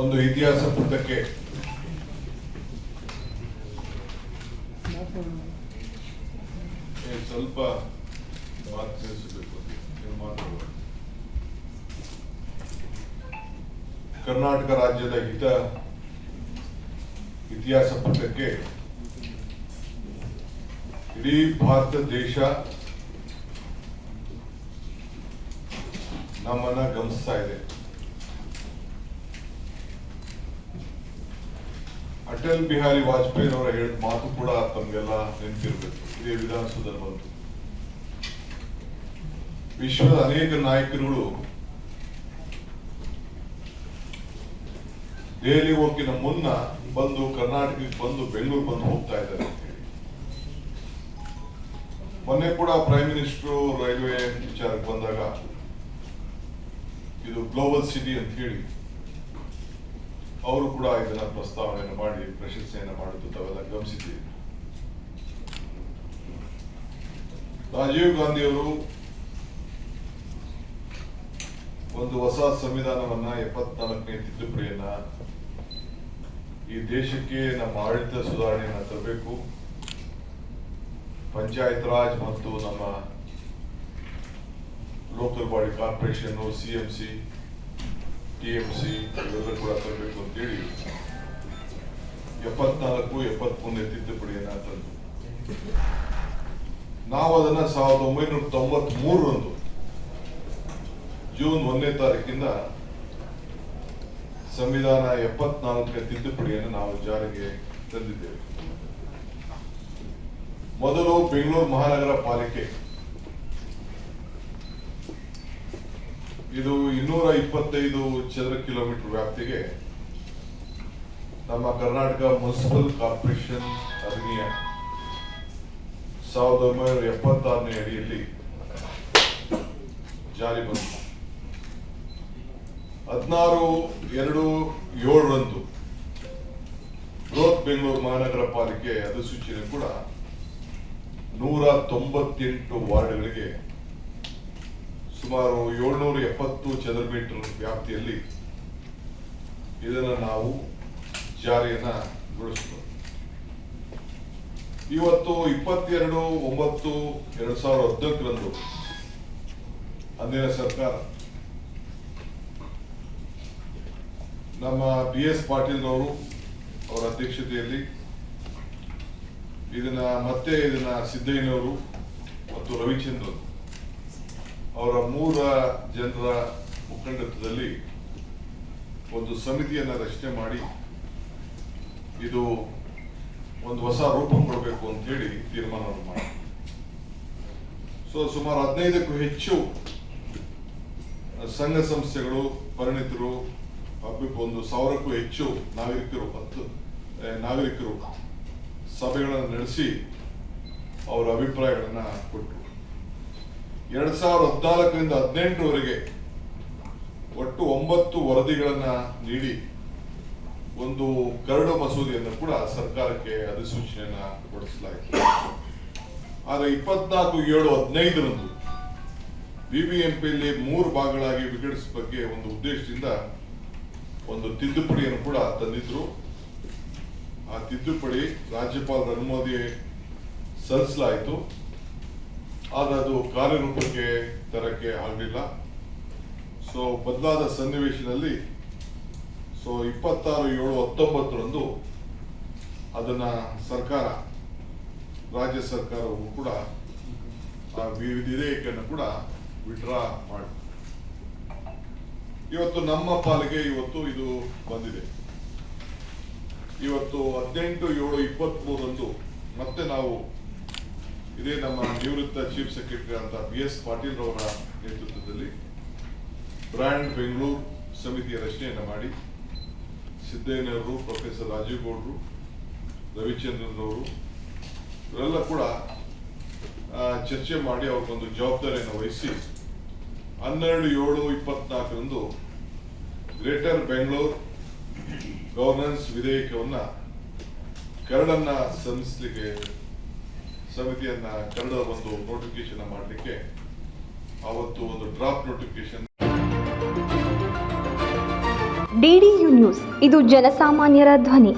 ಒಂದು ಇತಿಹಾಸ ಪುಟಕ್ಕೆ ಸ್ವಲ್ಪ ಕರ್ನಾಟಕ ರಾಜ್ಯದ ಹಿತ ಇತಿಹಾಸ ಪುಟಕ್ಕೆ ಇಡೀ ಭಾರತ ದೇಶ ನಮ್ಮನ್ನ ಗಮನಿಸ್ತಾ ಇದೆ. ಅಟಲ್ ಬಿಹಾರಿ ವಾಜಪೇಯಿ ಅವರ ಹೇಳಿದ ಮಾತು ಕೂಡ ತಮಗೆಲ್ಲ ನೆನಪಿರಬೇಕು ಇದೇ ವಿಧಾನಸೌಧದಲ್ಲಿ ಬಂತು ವಿಶ್ವದ ಅನೇಕ ನಾಯಕರುಗಳು ದೆಹಲಿ ಹೋಗಿನ ಮುನ್ನ ಬಂದು, ಕರ್ನಾಟಕಕ್ಕೆ ಬಂದು, ಬೆಂಗಳೂರು ಬಂದು ಹೋಗ್ತಾ ಇದ್ದಾರೆ. ಮೊನ್ನೆ ಕೂಡ ಪ್ರೈಮ್ ಮಿನಿಸ್ಟರ್ ರೈಲ್ವೆ ವಿಚಾರಕ್ಕೆ ಬಂದಾಗ ಇದು ಗ್ಲೋಬಲ್ ಸಿಟಿ ಅಂತ ಹೇಳಿ ಅವರು ಕೂಡ ಇದನ್ನ ಪ್ರಸ್ತಾವನೆಯನ್ನು ಮಾಡಿ, ಪ್ರಶಂಸೆಯನ್ನು ಮಾಡಿದ್ದು ತಾವೆಲ್ಲ ಗಮನಿಸಿದ್ದೀವಿ ರಾಜೀವ್ ಗಾಂಧಿ ಅವರು ಒಂದು ಹೊಸ ಸಂವಿಧಾನವನ್ನ ಎಪ್ಪತ್ನಾಲ್ಕನೇ ತಿದ್ದುಪಡಿಯನ್ನ ಈ ದೇಶಕ್ಕೆ ನಮ್ಮ ಆಡಳಿತ ಸುಧಾರಣೆಯನ್ನ ತರಬೇಕು. ಪಂಚಾಯತ್ ರಾಜ್ ಮತ್ತು ನಮ್ಮ local body corporation CMC TMC ಇವೆಲ್ಲ ಕೂಡ ತರಬೇಕು ಅಂತೇಳಿ ಎಪ್ಪತ್ನಾಲ್ಕು, ಎಪ್ಪತ್ಮೂರನೇ ತಿದ್ದುಪಡಿಯನ್ನು ತಂದು ನಾವು ಅದನ್ನ ಸಾವಿರದ ಒಂಬೈನೂರ ತೊಂಬತ್ ಮೂರರಂದು ಜೂನ್ ಒಂದನೇ ತಾರೀಕಿಂದ ಸಂವಿಧಾನ ಎಪ್ಪತ್ನಾಲ್ಕನೇ ತಿದ್ದುಪಡಿಯನ್ನು ನಾವು ಜಾರಿಗೆ ತಂದಿದ್ದೇವೆ. ಮೊದಲು ಬೆಂಗಳೂರು ಮಹಾನಗರ ಪಾಲಿಕೆ ಇದು ಇನ್ನೂರ ಇಪ್ಪತ್ತೈದು ಚದರ ಕಿಲೋಮೀಟರ್ ವ್ಯಾಪ್ತಿಗೆ ನಮ್ಮ ಕರ್ನಾಟಕ ಮುನ್ಸಿಪಲ್ ಕಾರ್ಪೊರೇಷನ್ ಅಧಿನಿಯ ಸಾವಿರದ ಒಂಬೈನೂರ ಎಪ್ಪತ್ತಾರನೇ ಅಡಿಯಲ್ಲಿ ಜಾರಿ ಬಂತು. ಹದಿನಾರು ಎರಡು ಏಳರಂದು ಬೃಹತ್ ಬೆಂಗಳೂರು ಮಹಾನಗರ ಪಾಲಿಕೆ ಅಧಿಸೂಚನೆ ಕೂಡ ನೂರ ತೊಂಬತ್ತೆಂಟು ವಾರ್ಡ್ಗಳಿಗೆ ಸುಮಾರು ಏಳ್ನೂರ ಎಪ್ಪತ್ತು ಚದರ ಮೀಟರ್ ವ್ಯಾಪ್ತಿಯಲ್ಲಿ ಇದನ್ನ ನಾವು ಜಾರಿಯನ್ನ ಗೊಳಿಸಿದ್ವಿ ಇವತ್ತು ಇಪ್ಪತ್ತೆರಡು ಒಂಬತ್ತು ಎರಡ್ ಸಾವಿರದ ಹದಿನಾಲ್ಕರಂದು ಅಂದಿನ ಸರ್ಕಾರ ನಮ್ಮ ಬಿ ಎಸ್ ಪಾಟೀಲ್ ಅವರು ಅವರ ಅಧ್ಯಕ್ಷತೆಯಲ್ಲಿ ಇದನ್ನ ಮತ್ತೆ ಇದನ್ನ ಸಿದ್ದಯ್ಯನವರು ಮತ್ತು ರವಿಚಂದ್ರನ್ ಅವರ ಮೂರ ಜನರ ಮುಖಂಡತ್ವದಲ್ಲಿ ಒಂದು ಸಮಿತಿಯನ್ನು ರಚನೆ ಮಾಡಿ ಇದು ಒಂದು ಹೊಸ ರೂಪ ಕೊಡಬೇಕು ಅಂತ ಹೇಳಿ ತೀರ್ಮಾನವನ್ನು ಮಾಡಿ ಸೊ ಸುಮಾರು ಹದಿನೈದಕ್ಕೂ ಹೆಚ್ಚು ಸಂಘ ಸಂಸ್ಥೆಗಳು, ಪರಿಣಿತರು ಒಂದು ಸಾವಿರಕ್ಕೂ ಹೆಚ್ಚು ನಾಗರಿಕರು ಹತ್ತು ನಾಗರಿಕರು ಸಭೆಗಳನ್ನು ನಡೆಸಿ ಅವರ ಅಭಿಪ್ರಾಯಗಳನ್ನು ಕೊಟ್ಟರು ಎರಡ್ ಸಾವಿರದ ಹದಿನಾಲ್ಕರಿಂದ ಹದಿನೆಂಟರವರೆಗೆ ಒಟ್ಟು ಒಂಬತ್ತು ವರದಿಗಳನ್ನ ನೀಡಿ ಒಂದು ಕರಡು ಮಸೂದೆಯನ್ನು ಕೂಡ ಸರ್ಕಾರಕ್ಕೆ ಅಧಿಸೂಚನೆಯನ್ನ ಹೊರಡಿಸಲಾಯಿತು. ಆದರೆ ಇಪ್ಪತ್ನಾಲ್ಕು, ಏಳು, ಹದಿನೈದರಂದು ಬಿಬಿಎಂಪಿಯಲ್ಲಿ ಮೂರು ಭಾಗಗಳಾಗಿ ವಿಂಗಡಿಸುವ ಬಗ್ಗೆ ಒಂದು ಉದ್ದೇಶದಿಂದ ಒಂದು ತಿದ್ದುಪಡಿಯನ್ನು ಕೂಡ ತಂದಿದ್ರು. ಆ ತಿದ್ದುಪಡಿ ರಾಜ್ಯಪಾಲರ ಅನುಮೋದಿ ಸಲ್ಲಿಸಲಾಯಿತು. ಆದ್ರೆ ಅದು ಕಾರ್ಯರೂಪಕ್ಕೆ ತರಕ್ಕೆ ಆಗಲಿಲ್ಲ. ಸೊ ಬದಲಾದ ಸನ್ನಿವೇಶದಲ್ಲಿ ಸೊ ಇಪ್ಪತ್ತಾರು, ಏಳು, ಹತ್ತೊಂಬತ್ತರಂದು ಅದನ್ನ ಸರ್ಕಾರ, ರಾಜ್ಯ ಸರ್ಕಾರವು ಕೂಡ, ಆ ವಿ- ವಿಧೇಯಕವನ್ನು ಕೂಡ ವಿಡ್ರಾ ಮಾಡಿ, ಇವತ್ತು ನಮ್ಮ ಪಾಲಿಗೆ ಇವತ್ತು ಇದು ಬಂದಿದೆ. ಇವತ್ತು ಹದಿನೆಂಟು, ಏಳು ಇಪ್ಪತ್ತ್ ಮೂರರಂದು ಮತ್ತೆ ನಾವು ಇದೇ ನಮ್ಮ ನಿವೃತ್ತ ಚೀಫ್ ಸೆಕ್ರೆಟರಿ ಅಂತ ಬಿ ಎಸ್ ಪಾಟೀಲ್ ರವರ ನೇತೃತ್ವದಲ್ಲಿ ಬ್ರ್ಯಾಂಡ್ ಬೆಂಗಳೂರು ಸಮಿತಿಯ ರಚನೆಯನ್ನು ಮಾಡಿ ಸಿದ್ದಯ್ಯನವರು ಪ್ರೊಫೆಸರ್ ರಾಜೀವ್ ಗೌಡ್ರು ರವಿಚಂದ್ರನ್ ಅವರು, ಇವರೆಲ್ಲ ಕೂಡ ಚರ್ಚೆ ಮಾಡಿ ಅವ್ರಿಗೊಂದು ಜವಾಬ್ದಾರಿಯನ್ನು ವಹಿಸಿ ಹನ್ನೆರಡು, ಏಳು, ಇಪ್ಪತ್ನಾಲ್ಕರಂದು ಗ್ರೇಟರ್ ಬೆಂಗಳೂರು ಗವರ್ನೆನ್ಸ್ ವಿಧೇಯಕವನ್ನ ಕರಡನ್ನ ಸಲ್ಲಿಸಲಿಕ್ಕೆ ಸಮಿತಿಯನ್ನ ಕರಡ ಒಂದು ನೋಟಿಫಿಕೇಶನ್ ಮಾಡಲಿಕ್ಕೆ ಅವತ್ತು ಒಂದು ಡ್ರಾಪ್ ನೋಟಿಫಿಕೇಶನ್ ಡಿಡಿಯು ನ್ಯೂಸ್. ಇದು ಜನಸಾಮಾನ್ಯರ ಧ್ವನಿ.